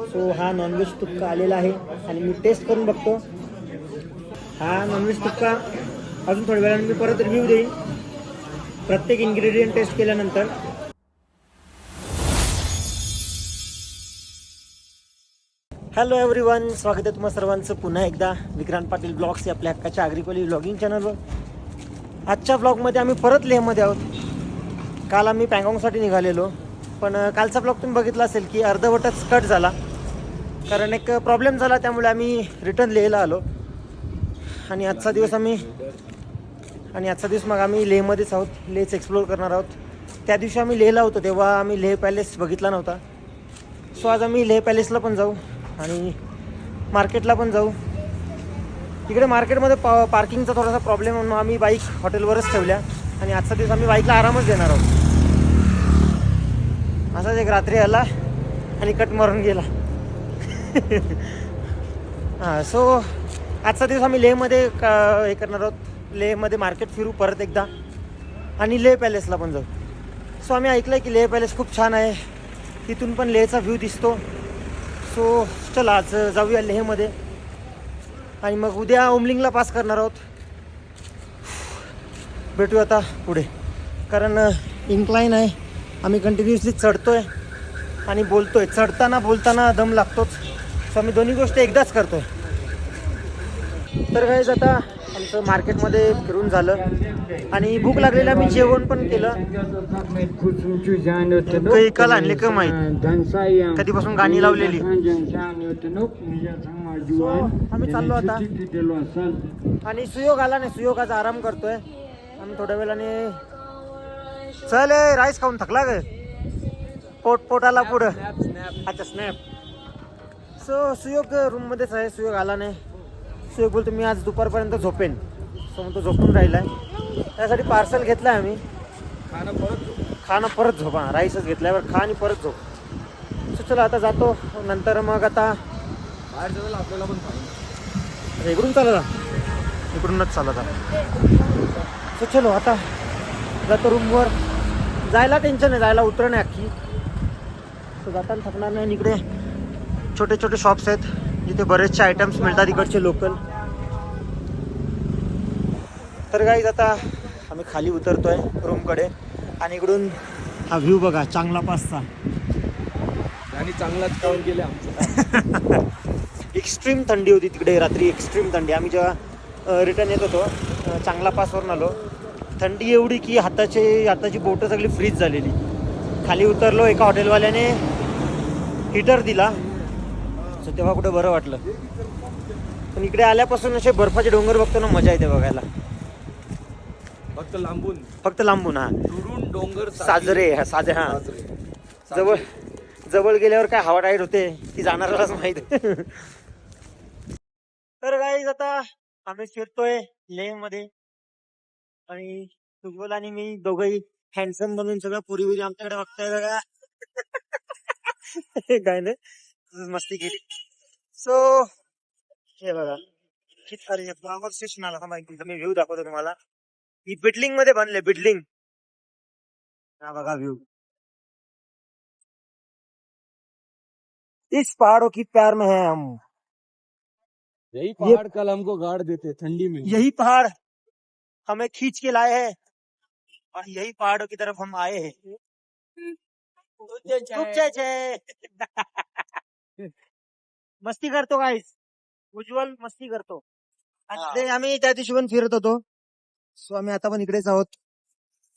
So हा non veg तुक्का आलेला आहे आणि मी टेस्ट करून बघतो. हा नॉनव्हेज तुक्का अजून थोड्या वेळाने मी परत रिव्ह्यू देईन. प्रत्येक इन्ग्रेडियंट टेस्ट केल्यानंतर. हॅलो एव्हरीवन स्वागत आहे तुम्हा सर्वांचं. पुन्हा एकदा विक्रांत पाटील ब्लॉग्स या आपल्या हक्काच्या आग्रिकोली ब्लॉगिंग चॅनलवर आजच्या ब्लॉगमध्ये आम्ही परत लेहमध्ये आहोत. काल आम्ही पँगॉंगसाठी निघालेलो. पण कालचा ब्लॉग तुम्ही बघितला असेल की अर्धवटच कट झाला. कारण एक प्रॉब्लेम झाला त्यामुळे आम्ही रिटर्न लेहला आलो. आणि आजचा दिवस आम्ही आणि आजचा दिवस मग आम्ही लेहमध्येच आहोत लेहच एक्सप्लोअर करणार आहोत. त्या दिवशी आम्ही लेहला होतो तेव्हा आम्ही लेह पॅलेस बघितला नव्हता. सो आज आम्ही लेह पॅलेसला पण जाऊ आणि मार्केटला पण जाऊ. इकडे मार्केटमध्ये पा पार्किंगचा थोडासा प्रॉब्लेम म्हणून आम्ही बाईक हॉटेलवरच ठेवल्या. आणि आजचा दिवस आम्ही बाईकला आरामच देणार आहोत. असाच एक रात्री आला आणि कट मारून गेला. हां सो आजचा दिवस आम्ही लेहमध्ये का हे करणार आहोत. लेहमध्ये मार्केट फिरू परत एकदा. आणि लेह पॅलेसला पण जाऊ. सो आम्ही ऐकलं आहे की लेह पॅलेस खूप छान आहे. तिथून पण लेहचा व्ह्यू दिसतो. सो चला आज जाऊया लेहमध्ये. आणि मग उद्या ओमलिंगला पास करणार आहोत. भेटू आता पुढे. कारण इन्क्लाईन आहे. आम्ही कंटिन्युअसली आहे आणि बोलतो आहे चढताना बोलताना दम लागतोच. सो आम्ही दोन्ही गोष्टी एकदाच करतोय. तर काहीच आता आमचं मार्केटमध्ये फिरून झालं. आणि भूक लागलेलं आम्ही जेवण पण केलं. काही कल आणले का माहीत? कधीपासून गाणी लावलेली. आम्ही चाललो आता. आणि सुयोग आला नाही सुयोग आज आराम करतोय. आम्ही थोड्या वेळाने चल राईस खाऊन थकला ग. पोट पोटाला पुढं. अच्छा स्नॅप सो सुयोग रूम मध्येच आहे सुयोग आला नाही. सुयोग बोलतो मी आज दुपारपर्यंत झोपेन. सो मग तो झोपून राहिलाय. त्यासाठी पार्सल घेतलंय आम्ही. खाणं परत झोपा. राईसच घेतल्यावर खा आणि परत झोप. सो चला आता जातो. नंतर मग आता आपल्याला पण इकडून चालत इकडूनच चालत सो चलो आता जातो रूमवर. जायला टेन्शन आहे जायला उतर नाही अख्खी. सो जाताना थकणार नाही इकडे छोटे छोटे शॉप्स आहेत. जिथे बरेचसे आयटम्स मिळतात इकडचे लोकल तर गाईज आता आम्ही खाली उतरतोय रूमकडे आणि इकडून हा व्ह्यू बघा चांगला पाचचा. आणि चांगलाच काउंट केले आमचं. एक्स्ट्रीम थंडी होती तिकडे रात्री एक्स्ट्रीम थंडी. आम्ही जेव्हा रिटर्न येत होतो चांगला पासवरून आलो. थंडी एवढी की हाताचे हाताची बोटं सगळी फ्रीज झालेली. खाली उतरलो एका हॉटेलवाल्याने हिटर दिला. सो तेव्हा कुठे बरं वाटलं. पण इकडे आल्यापासून असे बर्फाचे डोंगर बघतो ना मजा येते बघायला. फक्त लांबून. फक्त लांबून हा. दुरून डोंगर साजरे हा साजे हा. साजरे. जवळ जवळ गेल्यावर काय हवा टाईट होते ती जाणारालाच माहीत. तर गाईज आता आम्ही फिरतोय लेहमध्ये. आणि सुजवल आणि मी दोघही हँडसम बनून सगळं पुरी पुरी आमच्याकडे बघताय बघा. काय नाही मस्ती केली सो हे बघा किती सारी आवाज़ स्टेशन आला माहिती मी व्ह्यू दाखवतो तुम्हाला. ही बिल्डिंग मध्ये बनले बिल्डिंग हा बघा व्ह्यू इस पहाड़ों की प्यार में है हम। यही पहाड़ कल हमको गाड़ देते ठंडी में। यही पहाड़ हमें खींच के लाए हैं। और यही पहाड़ों की तरफ़ हम आए हैं। जय. मस्ती करतो गाईस उज्ज्वल मस्ती करतो. आणि हा. ते आम्ही त्या दिवशी पण फिरत होतो. सो आम्ही आता पण इकडेच आहोत.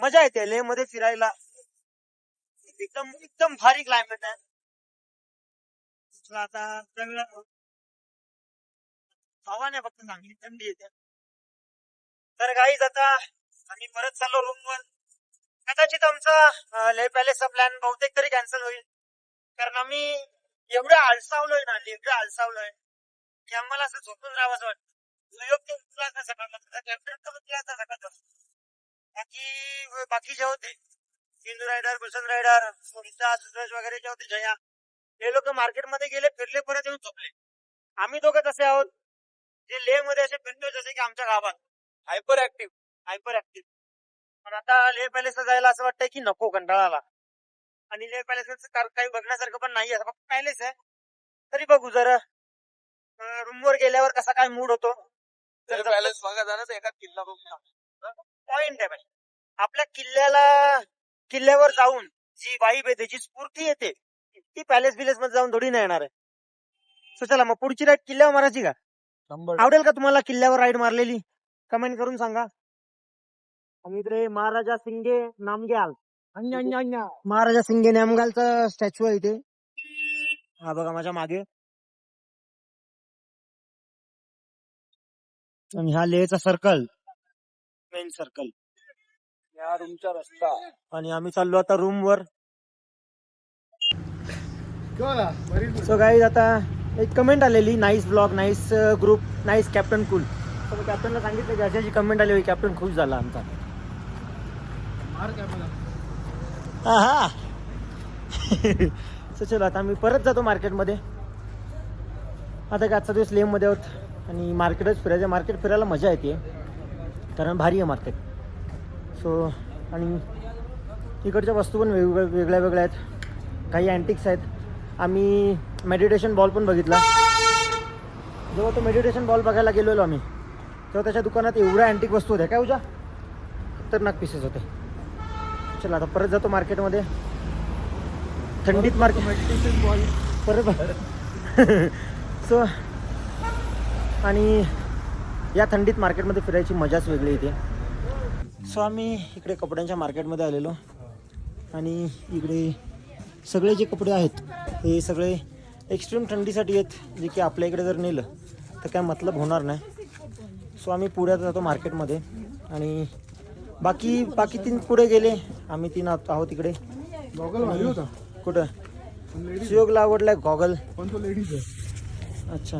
मजा येते लेहमध्ये फिरायला. एकदम एकदम भारी क्लायमेट आहे. आता सगळं हवा नाही फक्त चांगली थंडी येते. तर गाईज आता आम्ही परत चाललो रूमवर कदाचित आमचा अं, लेह पॅलेसचा प्लॅन बहुतेक तरी कॅन्सल होईल. कारण आम्ही एवढं आळसावलोय ना एवढं आळसावलोय की आम्हाला असं झोपून राहावंच वाटतं. सुयोग ते उठला असता सकाळला त्याचा कॅप्टन तर उठला असता सकाळचा बाकी बाकीचे होते सिंधू रायडर गुलशन रायडर सुनीता सुरज वगैरे जे होते जया हे लोक मार्केटमध्ये गेले फिरले परत येऊन झोपले. आम्ही दोघं तसे आहोत. जे लेहमध्ये असे फिरतोय जसे की आमच्या गावात. हायपर ऍक्टिव्ह हायपर ऍक्टिव्ह पण आता लेह पॅलेसला जायला असं वाटतंय की नको कंटाळा आला. आणि लेह पॅलेस काही बघण्यासारखं पण नाही फक्त पॅलेस आहे. तरी बघू जरा. रूमवर गेल्यावर कसा काय मूड होतो. बॅलन्स बघा जरा एका किल्ला पॉइंट आहे भाई आपल्या किल्ल्याला किल्ल्यावर जाऊन जी वाईब येते जी स्फूर्ती येते. ती पॅलेस बिलेस मध्ये जाऊन थोडी नाही येणार आहे. So चला मग पुढची राईड किल्ल्यावर मारायची का? आवडेल का तुम्हाला किल्ल्यावर राईड मारलेली? कमेंट करून सांगा. आणि इकडे महाराजा सिंगे नामग्याल महाराजा सिंगे नामग्यालचा स्टॅच्यू आहे इथे. हा बघा माझ्या मागे. आणि हा लेहचा सर्कल मेन सर्कल या रूमचा रस्ता. आणि आम्ही चाललो आता रूम वर सो गाईज आता एक कमेंट आलेली. Nice blog nice group nice captain cool तर कॅप्टनला सांगितलं की अशाची कमेंट आली कॅप्टन खुश झाला आमचा. हा चलो आता आम्ही परत जातो मार्केटमध्ये. आता काय आजचा दिवस लेममध्ये आहोत. आणि मार्केटच फिरायचं मार्केट फिरायला मजा येते. कारण भारी आहे मार्केट. सो आणि इकडच्या वस्तू पण वेगवेगळ्या वेगळ्या वेगळ्या आहेत. काही अँटिक्स आहेत. आम्ही मेडिटेशन बॉल पण बघितला. जेव्हा तो मेडिटेशन बॉल बघायला गेलेलो आम्ही तेव्हा त्याच्या दुकानात एवढ्या अँटिक वस्तू होत्या. काय उजा? खतरनाक पीसेस होते. चला आता परत जातो मार्केटमध्ये. थंडीत मार्केट परत सो आणि या थंडीत मार्केटमध्ये फिरायची मजाच वेगळी येते. सो आम्ही इकडे कपड्यांच्या मार्केटमध्ये आलेलो. आणि इकडे सगळे जे कपडे आहेत हे सगळे एक्स्ट्रीम थंडीसाठी आहेत जे की आपल्या इकडे जर नेलं तर काय मतलब होणार नाही. सो आम्ही पुढे जातो मार्केटमध्ये. आणि बाकी बाकी तीन पुढे गेले. आम्ही तीन आहोत आहोत इकडे. गॉगल भारी होता. कुठं? शियोगला आवडलाय गॉगल पण तो लेडीज आहे. अच्छा.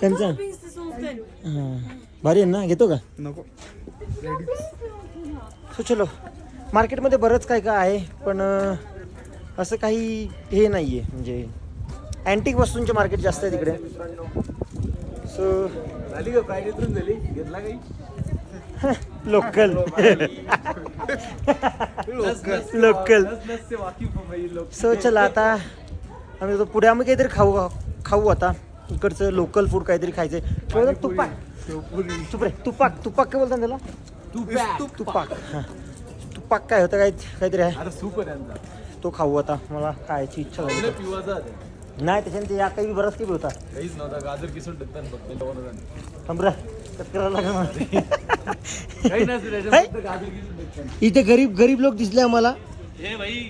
त्यांचा हां भारी आहे ना? घेतो का? नको. लेडीज सो चलो. मार्केटमध्ये बरंच काय काय आहे पण असं काही हे नाही आहे म्हणजे अँटिक वस्तूंचे मार्केट जास्त आहे तिकडे सो झाली का? उतरून झाली? घेतला काही? लोकल लोकल सो चला आता आम्ही तो पुढे आम्ही काहीतरी खाऊ खाऊ आता. इकडचं लोकल फूड काहीतरी खायचंय. तुपाक. तुप रे तुपाक. तुपाक काय बोलतात त्याला? तू तुपाक. हां. तुपाक काय होतं? काय काहीतरी आहे. तो खाऊ आता. मला खायची इच्छा झाली. नाही त्याच्याने या काही बरंच काही होता काहीच नव्हता गाजर किसून टाकतात फक्त कोणाला. थांबरा करायला लागेल मला. काही नसतं त्याच्यात फक्त गाजर किसून टाकतात. इथे गरीब गरीब लोक दिसले आम्हाला हे भाई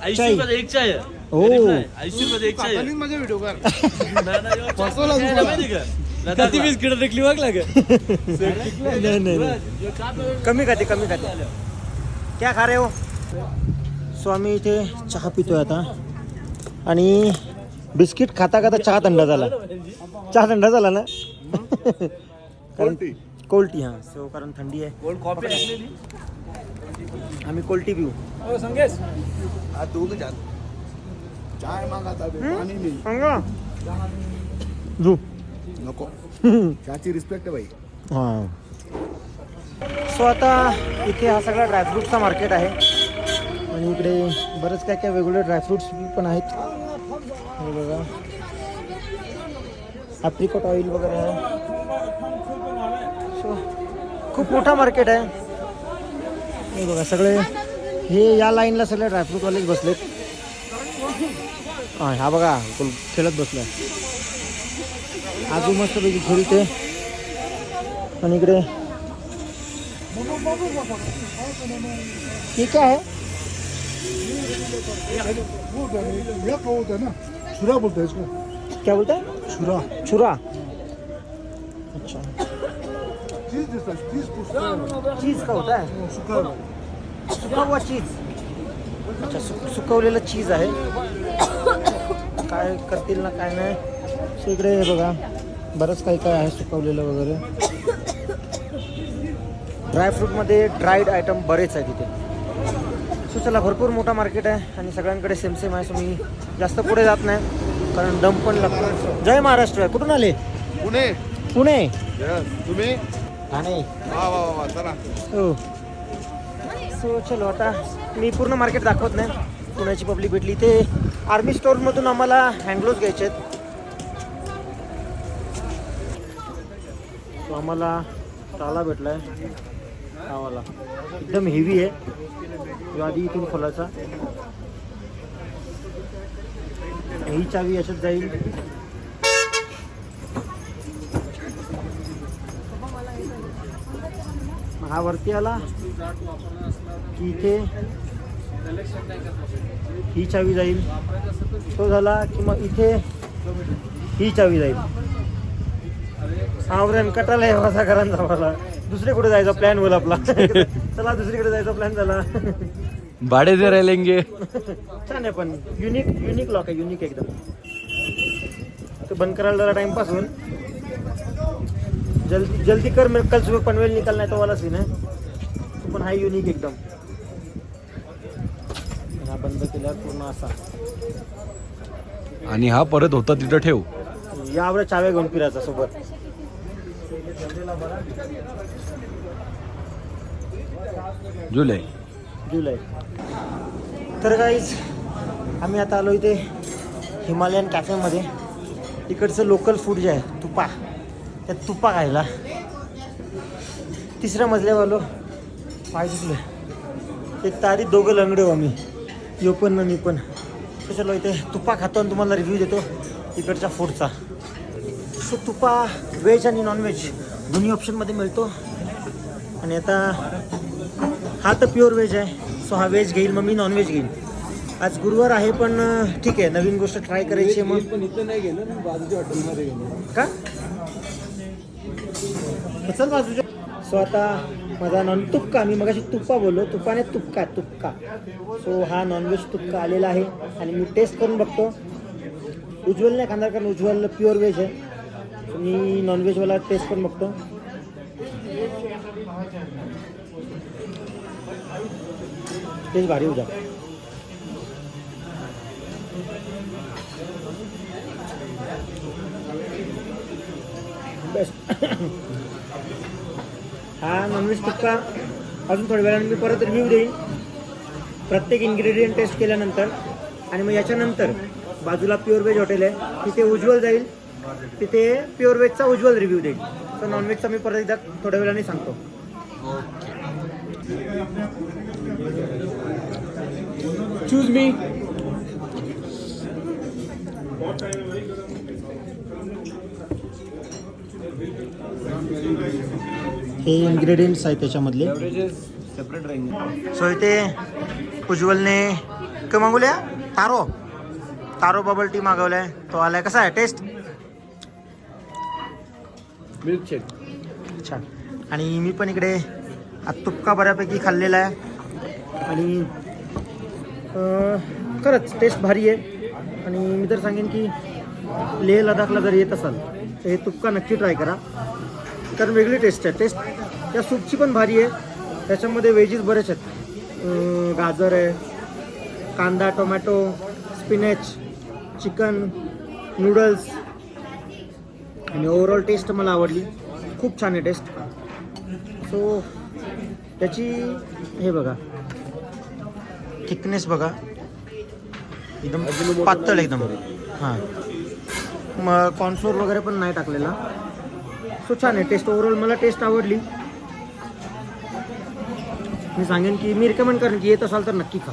चाय. ऐंशी एक चाय आहे. हो. गरीब नाही, ऐंशी एक चाय आहे. माझा व्हिडिओ कर नाही, नाही, एवढं चाय फसवला. माहिती का? नाही नाही नाही कमी खाते कमी खाते क्या खा रे हो स्वामी इथे चहा पितोय आता आणि बिस्किट खाता खाता चहा थंडा झाला. चहा थंडा झाला ना? कारण कोल्टी. हां. सो कारण थंडी आहे. आम्ही कोल्टी पिऊ. हा दोघं जात. चाय मागाता बे, पाणी नाही. सांगा. झू नको. त्याची रिस्पेक्ट आहे भाई हां. सो आता इथे हा सगळा ड्रायफ्रूटचा मार्केट आहे. आणि इकडे बरंच काय काय वेगवेगळे ड्रायफ्रुट्स पण आहेत. हे बघा ॲप्रिकॉट ऑइल वगैरे आहे सो खूप मोठा मार्केट आहे हे बघा सगळे हे या लाईनला सगळे ड्रायफ्रूटवालेच बसलेत. हाँ हा बघा खेळत बसलाय. आजू मस्त पैकी खेळते. आणि इकडे हे काय आहे? है, है ना छुरा बोलते हैं इसको क्या बोलता है छुरा छुरा अच्छा चीज जैसा चीज पूछता है चीज का होता है सुखा है सुका हुआ चीज अच्छा सुक सुकवलेलं चीज आहे काय करतील ना काय नाही सो इकडे हे बघा बरंच काही काय आहे सुकवलेलं वगैरे ड्रायफ्रूटमध्ये ड्राईड आयटम बरेच आहेत इथे. सो चला भरपूर मोठा मार्केट आहे आणि सगळ्यांकडे सेम सेम आहे सो मी जास्त पुढे जात नाही. कारण दम पण लागतो. जय महाराष्ट्र. कुठून आले? पुणे. पुणे. तुम्ही? ठाणे. हो. सो चलो आता मी पूर्ण मार्केट दाखवत नाही. पुण्याची पब्लिक भेटली. ते आर्मी स्टोअरमधून आम्हाला हँडग्लोव्स घ्यायचे आहेत. सो आम्हाला ताला भेटला आहे तावाला एकदम हेवी आहे. आधी इथून खोलायचा ही चावी अशात जाईल. हा वरती आला की इथे ही चावी जाईल. तो झाला की मग इथे ही चावी जाईल. आवरण कटाला आहे माझा घरांचा मला. दुसरे कुठे जायचा प्लॅन होईल आपला? चला दुसरीकडे जायचा प्लॅन झाला. भाडे दे राहिलेंगे छान आहे पण. युनिक युनिक लॉक आहे युनिक एकदम. तो बंद करायला जरा टाइमपास होईल. जल्दी जल्दी कर मेरे कल सुबह पनवेल निकलना है तो वाला सीन है तो पण हा युनिक एकदम. हा बंद केल्यावर पूर्ण असा. आणि हा परत होता तिथं ठेव. यावर चाव्या घेऊन फिरायचा सोबत. जुलै. जुलै. तर काहीच आम्ही आता आलो इथे हिमालयन कॅफेमध्ये इकडचं लोकल फूड जे आहे तुपा. त्या तुपा खायला. तिसऱ्या मजल्यावर आलो पाय दुखले. एक तर दोघं लंगडे हो आम्ही. यो पण ना मी पण. चलो इथे तुपा खातो आणि तुम्हाला रिव्ह्यू देतो. इकडच्या फूडचा सो तुपा व्हेज आणि नॉनव्हेज दोन्ही ऑप्शनमध्ये मिळतो. आणि आता हा तर प्युअर व्हेज आहे. सो हा व्हेज घेईल मग मी नॉनव्हेज घेईल आज गुरुवार आहे पण ठीक आहे. नवीन गोष्ट ट्राय करायची आहे मग. पण इथं नाही गेलं बाजूच्या हॉटेलमध्ये गेलो. का? चल बाजूच्या. सो आता माझा नॉन तुपका. मी मगाशी तुप्पा बोललो. तुपाने तुपका तुपका. सो हा नॉनव्हेज तुपका आलेला आहे. आणि मी टेस्ट करून बघतो. उज्ज्वल नाही खाणार कारण उज्ज्वल प्युअर व्हेज आहे. आणि मी नॉनव्हेजवाला टेस्ट पण बघतो. टेस्ट भारी होऊ बेस्ट हा नॉनव्हेज टिक्का. अजून थोड्या वेळाने मी परत रिव्ह्यू देईन. प्रत्येक इन्ग्रेडियंट टेस्ट केल्यानंतर. आणि मग याच्यानंतर बाजूला प्युअर व्हेज हॉटेल आहे. तिथे उज्ज्वल जाईल. तिथे प्युअर व्हेजचा उज्ज्वल रिव्ह्यू देईल. तर नॉनव्हेजचा मी परत एकदा थोड्या वेळाने सांगतो. चूज मी हे इन्ग्रेडियंट्स आहेत त्याच्यामधले. सेपरेट राहील सो इथे उज्ज्वलने काय मागवल्या? तारो. तारो बबल टी मागवलाय. तो आलाय कसा आहे? टेस्ट मिल्कशेक छान आणि मी पण इकडे तुपका बऱ्यापैकी खाल्लेला आहे. आणि खरंच टेस्ट भारी आहे. आणि मी तर सांगेन की लेह लडाखला जर येत असाल तर हे तुपका नक्की ट्राय करा. कारण वेगळी टेस्ट आहे. टेस्ट त्या सूपची पण भारी आहे. त्याच्यामध्ये वेजीज बरेच आहेत. गाजर आहे कांदा टोमॅटो स्पिनेच चिकन नूडल्स आणि ओव्हरऑल टेस्ट मला आवडली. खूप छान आहे टेस्ट सो त्याची हे बघा. थिकनेस बघा. एकदम पातळ एकदम. हां. मग कॉर्नफ्लोअर वगैरे पण नाही टाकलेला. सो छान आहे टेस्ट ओव्हरऑल मला टेस्ट आवडली. मी सांगेन की मी रिकमेंड करेन की येत असाल तर नक्की खा.